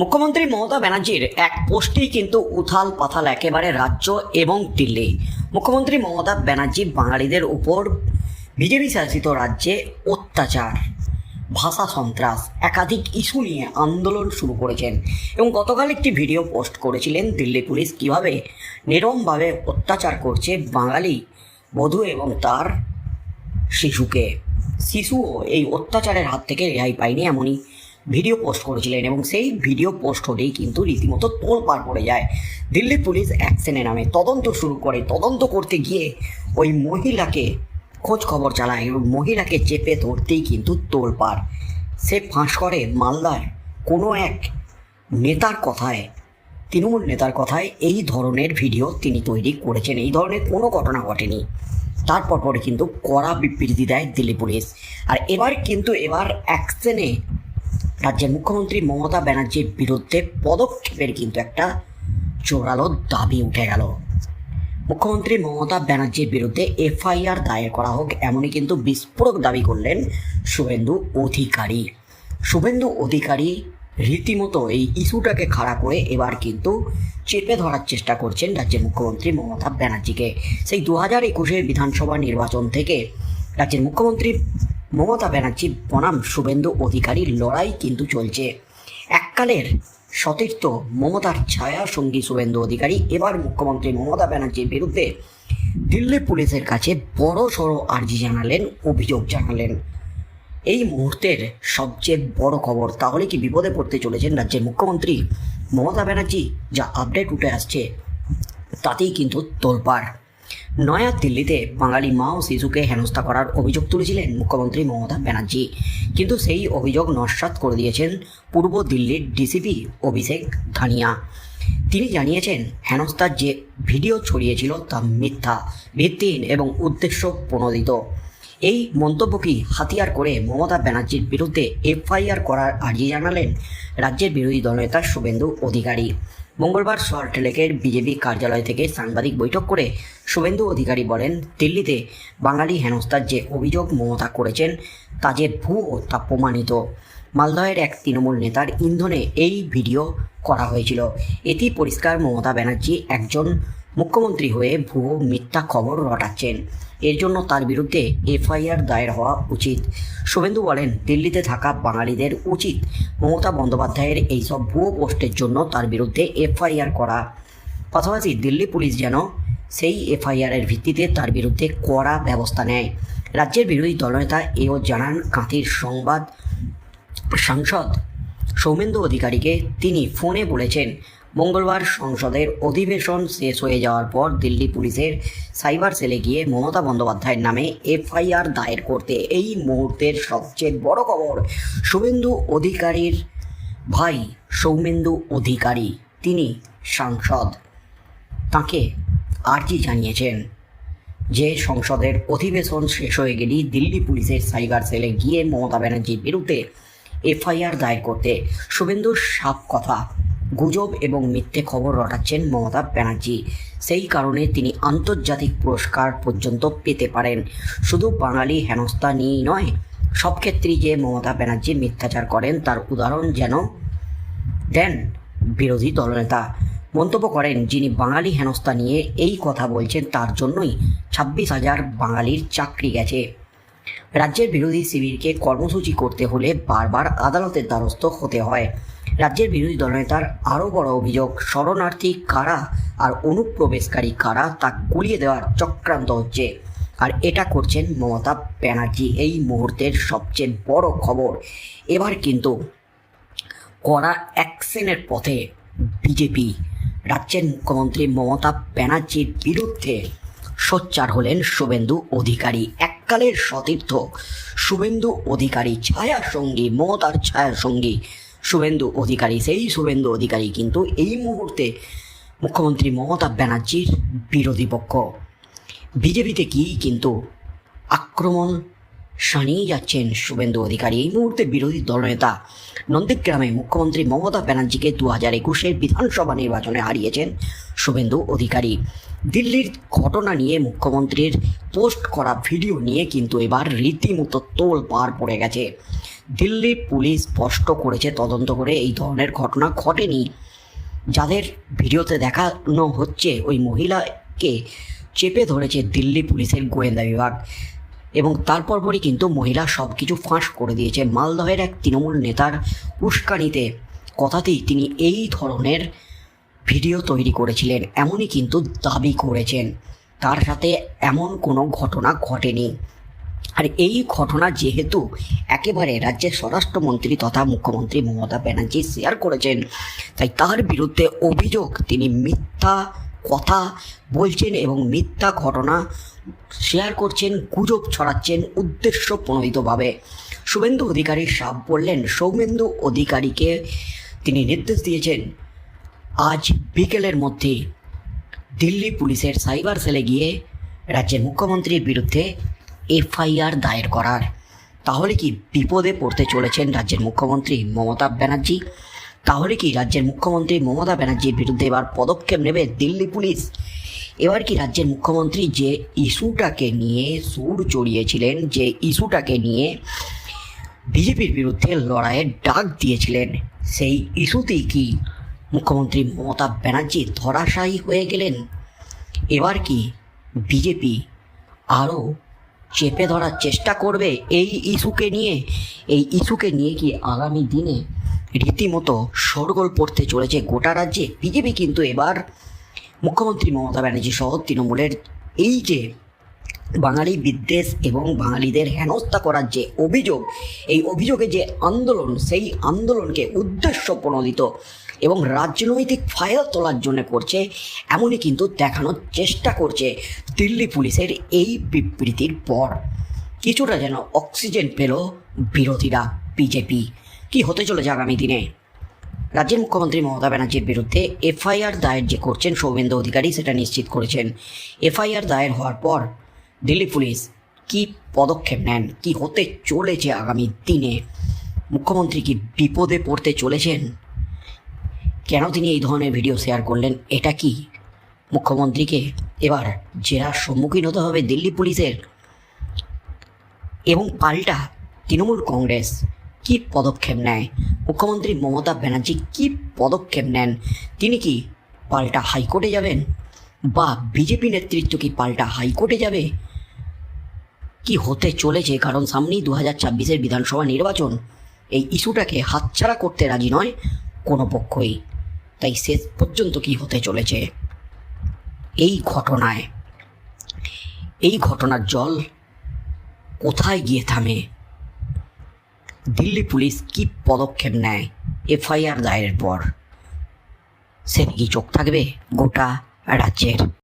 মুখ্যমন্ত্রী মমতা ব্যানার্জির এক পোস্টেই কিন্তু উথাল পাথাল একেবারে রাজ্য এবং দিল্লি। মুখ্যমন্ত্রী মমতা ব্যানার্জি বাঙালিদের উপর বিজেপি শাসিত রাজ্যে অত্যাচার, ভাষা সন্ত্রাস, একাধিক ইস্যু নিয়ে আন্দোলন শুরু করেছেন এবং গতকাল একটি ভিডিও পোস্ট করেছিলেন দিল্লি পুলিশ কীভাবে নিরমভাবে অত্যাচার করছে বাঙালি, বধূ এবং তার শিশুকে। শিশুও এই অত্যাচারের হাত থেকে রেহাই পায়নি এমনই ভিডিও পোস্ট করেছিলেন এবং সেই ভিডিও পোস্ট হলেই কিন্তু রীতিমতো তোলপাড় পড়ে যায়। দিল্লি পুলিশ অ্যাকশনে নামে, তদন্ত শুরু করে। তদন্ত করতে গিয়ে ওই মহিলাকে খোঁজ খবর চালায় এবং মহিলাকে চেপে ধরতেই কিন্তু তোলপাড়। সে ফাঁস করে মালদার কোনো এক নেতার কথায়, তৃণমূল নেতার কথায় এই ধরনের ভিডিও তিনি তৈরি করেছেন। এই ধরনের কোনো ঘটনা ঘটেনি। তারপর পরে কিন্তু কড়া বিবৃতি দেয় দিল্লি পুলিশ। আর এবার কিন্তু এবার অ্যাকশনে রাজ্যের মুখ্যমন্ত্রী মমতা ব্যানার্জির বিরুদ্ধে পদক্ষেপের কিন্তু একটা জোরালো দাবি উঠে গেল। মুখ্যমন্ত্রী মমতা ব্যানার্জির বিরুদ্ধে এফআইআর দায়ের করা হোক এমনই কিন্তু বিস্ফোরক দাবি করলেন শুভেন্দু অধিকারী। শুভেন্দু অধিকারী রীতিমতো এই ইস্যুটাকে খাড়া করে এবার কিন্তু চেপে ধরার চেষ্টা করছেন রাজ্যের মুখ্যমন্ত্রী মমতা ব্যানার্জিকে। সেই দু হাজার একুশের বিধানসভা নির্বাচন থেকে রাজ্যের মুখ্যমন্ত্রী মমতা ব্যানার্জি বনাম শুভেন্দু অধিকারীর লড়াই কিন্তু চলছে। এককালের সতীর্থ মমতার ছায়া সঙ্গী শুভেন্দু অধিকারী। এবার মুখ্যমন্ত্রী মমতা ব্যানার্জির বিরুদ্ধে দিল্লি পুলিশের কাছে বড় সড়ো আর্জি জানালেন, অভিযোগ জানালেন। এই মুহূর্তের সবচেয়ে বড় খবর, তাহলে কি বিপদে পড়তে চলেছেন রাজ্যের মুখ্যমন্ত্রী মমতা ব্যানার্জি? যা আপডেট উঠে আসছে, তাতেই কিন্তু তোলপাড়। নয়া দিল্লিতে বাঙালি মা ও শিশুকে হেনস্থা করার অভিযোগ তুলেছিলেন মুখ্যমন্ত্রী মমতা ব্যানার্জি। কিন্তু সেই অভিযোগ নস্বাত করে দিয়েছেন পূর্ব দিল্লির ডিসিপি অভিষেক ধানিয়া তিনি জানিয়েছেন, হেনস্থার যে ভিডিও ছড়িয়েছিল তা মিথ্যা, ভিত্তিহীন এবং উদ্দেশ্য প্রণোদিত এই মন্তব্যকে হাতিয়ার করে মমতা ব্যানার্জির বিরুদ্ধে এফআইআর করার আর্জি জানালেন রাজ্যের বিরোধী দলনেতা শুভেন্দু অধিকারী। মঙ্গলবার সল্টলেকের বিজেপি কার্যালয় থেকে সাংবাদিক বৈঠক করে শুভেন্দু অধিকারী বলেন, দিল্লিতে বাঙালি হেনস্থার যে অভিযোগ মমতা করেছেন, তা যে ভুয়ো তা প্রমাণিত। মালদহের এক তৃণমূল নেতার ইন্ধনে এই ভিডিও করা হয়েছিল। এটি পরিষ্কার মমতা ব্যানার্জি একজন মুখ্যমন্ত্রী হয়ে ভুয়ো মিথ্যা খবর রটাচ্ছেন। এর জন্য তার বিরুদ্ধে এফআইআর দায়ের হওয়া উচিত। শুভেন্দু বলেন, দিল্লিতে থাকা বাঙালিদের উচিত মমতা বন্দ্যোপাধ্যায়ের এইসব ভুয়ো পোস্টের জন্য তার বিরুদ্ধে এফআইআর করা। পাশাপাশি দিল্লি পুলিশ যেন সেই এফআইআরের ভিত্তিতে তার বিরুদ্ধে কড়া ব্যবস্থা নেয়। রাজ্যের বিরোধী দলনেতা এও জানান, কাঁথির সংবাদ সাংসদ সৌমেন্দু অধিকারীকে তিনি ফোনে বলেছেন মঙ্গলবার সংসদের অধিবেশন শেষ হয়ে যাওয়ার পর দিল্লি পুলিশের সাইবার সেলে গিয়ে মমতা বন্দ্যোপাধ্যায়ের নামে এফআইআর দায়ের করতে এই মুহূর্তের সবচেয়ে বড় খবর, শুভেন্দু অধিকারীর ভাই সৌমেন্দু অধিকারী, তিনি সাংসদ। তাকে আর্জি জানিয়েছেন যে সংসদের অধিবেশন শেষ হয়ে গেলেই দিল্লি পুলিশের সাইবার সেলে গিয়ে মমতা ব্যানার্জির বিরুদ্ধে এফআইআর দায়ের করতে শুভেন্দুর সাপ কথা গুজব এবং মিথ্যে খবর রটাচ্ছেন মমতা ব্যানার্জি। সেই কারণে তিনি আন্তর্জাতিক পুরস্কার পর্যন্ত পেতে পারেন। শুধু বাঙালি হেনস্থা নিয়েই নয়, সব ক্ষেত্রেই যে মমতা ব্যানার্জি মিথ্যাচার করেন, তার উদাহরণ যেন দেন বিরোধী দলনেতা। মন্তব্য করেন, যিনি বাঙালি হেনস্থা নিয়ে এই কথা বলছেন, তার জন্যই ছাব্বিশ হাজার বাঙালির চাকরি গেছে। রাজ্যের বিরোধী শিবিরকে কর্মসূচি করতে হলে বারবার আদালতের দ্বারস্থ হতে হয়। রাজ্যের বিরোধী দলনেতার আরও বড় অভিযোগ, শরণার্থী কারা আর অনুপ্রবেশকারী কারা তা গুলিয়ে দেওয়ার চক্রান্ত হচ্ছে। আর এটা করছেন মমতা ব্যানার্জি। এই মুহূর্তের সবচেয়ে বড় খবর। এবার কিন্তু কড়া অ্যাকশনের পথে বিজেপি, রাজ্যের মুখ্যমন্ত্রী মমতা ব্যানার্জির বিরুদ্ধে সোচ্চার হলেন শুভেন্দু অধিকারী। এককালের সতীর্থ শুভেন্দু অধিকারী ছায়া সঙ্গী মমতার ছায়া সঙ্গী শুভেন্দু অধিকারী, সেই শুভেন্দু অধিকারী কিন্তু এই মুহূর্তে মুখ্যমন্ত্রী মমতা ব্যানার্জির বিরোধী পক্ষ। বিজেপিতে কি কিন্তু আক্রমণ শানিয়ে যাচ্ছেন শুভেন্দু অধিকারী। এই মুহূর্তে বিরোধী দলনেতা নন্দীগ্রামে মুখ্যমন্ত্রী মমতা ব্যানার্জিকে দু হাজার একুশের বিধানসভা নির্বাচনে হারিয়েছেন শুভেন্দু অধিকারী। দিল্লির ঘটনা নিয়ে মুখ্যমন্ত্রীর পোস্ট করা ভিডিও নিয়ে কিন্তু এবার রীতিমতো তোল পার পড়ে গেছে। দিল্লি পুলিশ স্পষ্ট করেছে তদন্ত করে এই ধরনের ঘটনা ঘটেনি। যাদের ভিডিওতে দেখানো হচ্ছে, ওই মহিলাকে চেপে ধরেছে দিল্লি পুলিশের গোয়েন্দা বিভাগ। এবং তারপর পরই কিন্তু মহিলা সব কিছু ফাঁস করে দিয়েছে। মালদহের এক তৃণমূল নেতার উস্কানিতে কথাতেই তিনি এই ধরনের ভিডিও তৈরি করেছিলেন, এমনই কিন্তু দাবি করেছেন। তার সাথে এমন কোনো ঘটনা ঘটেনি। আর এই ঘটনা যেহেতু একেবারে রাজ্যের স্বরাষ্ট্রমন্ত্রী তথা মুখ্যমন্ত্রী মমতা ব্যানার্জি শেয়ার করেছেন, তাই তার বিরুদ্ধে অভিযোগ তিনি মিথ্যা কথা বলছেন এবং মিথ্যা ঘটনা শেয়ার করছেন, গুজব ছড়াচ্ছেন উদ্দেশ্য প্রণোদিতভাবে শুভেন্দু অধিকারী সাপ বললেন, সৌমেন্দু অধিকারীকে তিনি নির্দেশ দিয়েছেন, আজ বিকেলের মধ্যে দিল্লি পুলিশের সাইবার সেলে গিয়ে রাজ্যের মুখ্যমন্ত্রীর বিরুদ্ধে এফআইআর দায়ের করার। তাহলে কি বিপদে পড়তে চলেছেন রাজ্যের মুখ্যমন্ত্রী মমতা ব্যানার্জি? তাহলে কি রাজ্যের মুখ্যমন্ত্রী মমতা ব্যানার্জির বিরুদ্ধে এবার পদক্ষেপ নেবে দিল্লি পুলিশ? এবার কি রাজ্যের মুখ্যমন্ত্রী যে ইস্যুটাকে নিয়ে সুর চড়িয়েছিলেন, যে ইস্যুটাকে নিয়ে বিজেপির বিরুদ্ধে লড়াইয়ের ডাক দিয়েছিলেন, সেই ইস্যুতেই কি মুখ্যমন্ত্রী মমতা ব্যানার্জি ধরাশায়ী হয়ে গেলেন? এবার কি বিজেপি আরও চেপে ধরার চেষ্টা করবে এই ইস্যুকে নিয়ে? এই ইস্যুকে নিয়ে কি আগামী দিনে রীতিমতো শোরগোল পড়তে চলেছে গোটা রাজ্যে। বিজেপি কিন্তু এবার মুখ্যমন্ত্রী মমতা ব্যানার্জি সহ তৃণমূলের এই যে বাঙালি বিদ্বেষ এবং বাঙালিদের হেনস্থা করার যে অভিযোগ, এই অভিযোগে যে আন্দোলন, সেই আন্দোলনকে উদ্দেশ্য প্রণোদিত এবং রাজনৈতিক ফায়দা তোলার জন্য করছে, এমনই কিন্তু দেখানোর চেষ্টা করছে দিল্লি পুলিশের এই বিবৃতির পর। কিছুটা যেন অক্সিজেন পেল বিরোধীরা, বিজেপি। কি হতে চলেছে আগামী দিনে? রাজ্যের মুখ্যমন্ত্রী মমতা ব্যানার্জির বিরুদ্ধে এফআইআর দায়ের যে করছেন সৌমেন্দু অধিকারী, সেটা নিশ্চিত করেছেন। এফআইআর দায়ের হওয়ার পর দিল্লি পুলিশ কি পদক্ষেপ নেন, কি হতে চলেছে আগামী দিনে? মুখ্যমন্ত্রী কি বিপদে পড়তে চলেছেন? কেন তিনি এই ধরনের ভিডিও শেয়ার করলেন, এটা কি? মুখ্যমন্ত্রীকে এবার জেরার সম্মুখীন হতে হবে দিল্লি পুলিশের। এবং পাল্টা তৃণমূল কংগ্রেস কি পদক্ষেপ নেয়? মুখ্যমন্ত্রী মমতা ব্যানার্জি কি পদক্ষেপ নেন? তিনি কি পাল্টা হাইকোর্টে যাবেন? বা বিজেপি নেতৃত্ব কি পাল্টা হাইকোর্টে যাবে? কি হতে চলেছে কারণ সামনেই দু হাজার ছাব্বিশের বিধানসভা নির্বাচন। এই ইস্যুটাকে হাতছাড়া করতে রাজি নয় কোনো পক্ষই। তাই শেষ পর্যন্ত কি হতে চলেছে? এই ঘটনায়। এই ঘটনার জল কোথায় গিয়ে থামে? দিল্লি পুলিশ কি পদক্ষেপ নেয়? এফআইআর দায়ের পর। সে কি চোখ থাকবে গোটা রাজ্যের?